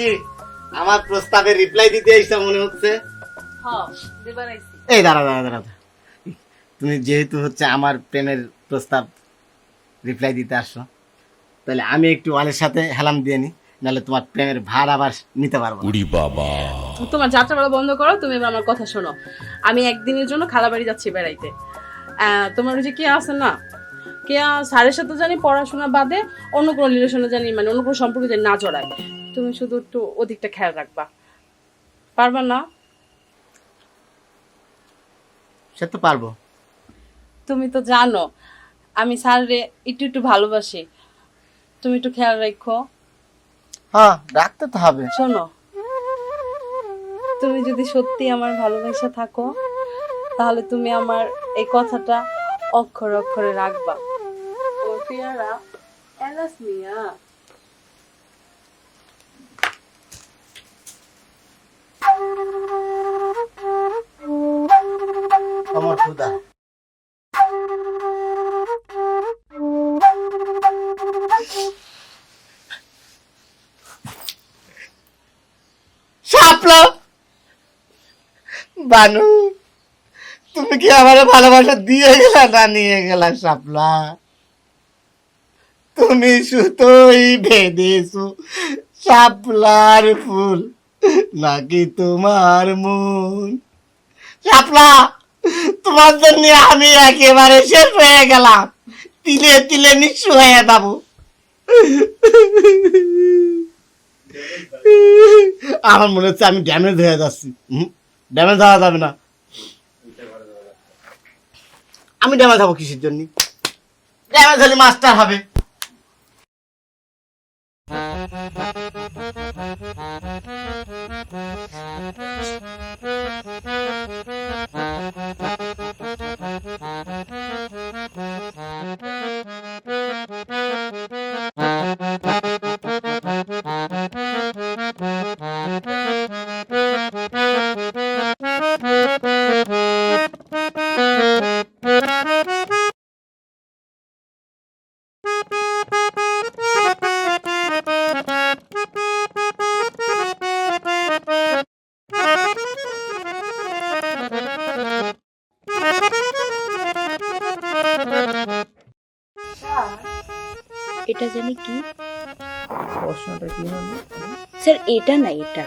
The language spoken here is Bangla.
কি আমার প্রস্তাবে রিপ্লাই দিতে এসে মনে হচ্ছে? হ্যাঁ এই দাঁড়া দাঁড়া দাঁড়া। দাঁড়া। তুমি যেহেতু হচ্ছে আমার প্রেমের প্রস্তাব রিপ্লাই দিতে আসছো তাহলে আমি একটু ওয়ালের সাথে হেলাম দিয়ে নি নাহলে তোমার প্রেমের ভার আবার নিতে পারব উড়ি বাবা। তোমার যাত্রা বলা বন্ধ করো তুমি এবার আমার কথা শোনো। আমি একদিনের জন্য খালা বাড়ি যাচ্ছি বেড়াইতে। আহ, তোমার ওই যে কি আছে না কে স্যারের সাথে জানি পড়াশোনা বাদে অন্য কোনো রিলেশনে জানি মানে অন্য কোনো সম্পর্কে জানি না জড়ায়। তুমি শুধু একটু ওদিকটা খেয়াল রাখবা। পারবা না? সে তো পারব। তুমি তো জানো আমি স্যাররে একটু একটু ভালোবাসি। তুমি একটু খেয়াল রাখো। হ্যাঁ রাখতে তো হবে। শোনো তুমি যদি সত্যি আমার ভালোবাসা থাকো তাহলে তুমি আমার এই কথাটা অক্ষরে অক্ষরে রাখবা। পেয়ারা এলাস মিয়া আমার খুদা শাপলা বানু তুমি কি আমার ভালোবাসা দিয়ে গেলা না নিয়ে গেলা শাপলা তুমি সুতোই বেঁধেছো, শাপলার ফুল নাকি তোমার মন? শাপলা, তোমার জন্য আমি একেবারে শেষ হয়ে গেলাম। তিলে তিলে নিঃস্ব হয়ে যাব। আমার মনে হচ্ছে আমি ড্যামেজ হয়ে যাচ্ছি। ড্যামেজ হওয়া যাবে না। আমি ড্যামেজ হব কিসের জন্য? ড্যামেজ হলে মাস্টার হবে। Thank you. এটা জানি কি? প্রশ্নটা কি হলো স্যার এটা না এটা।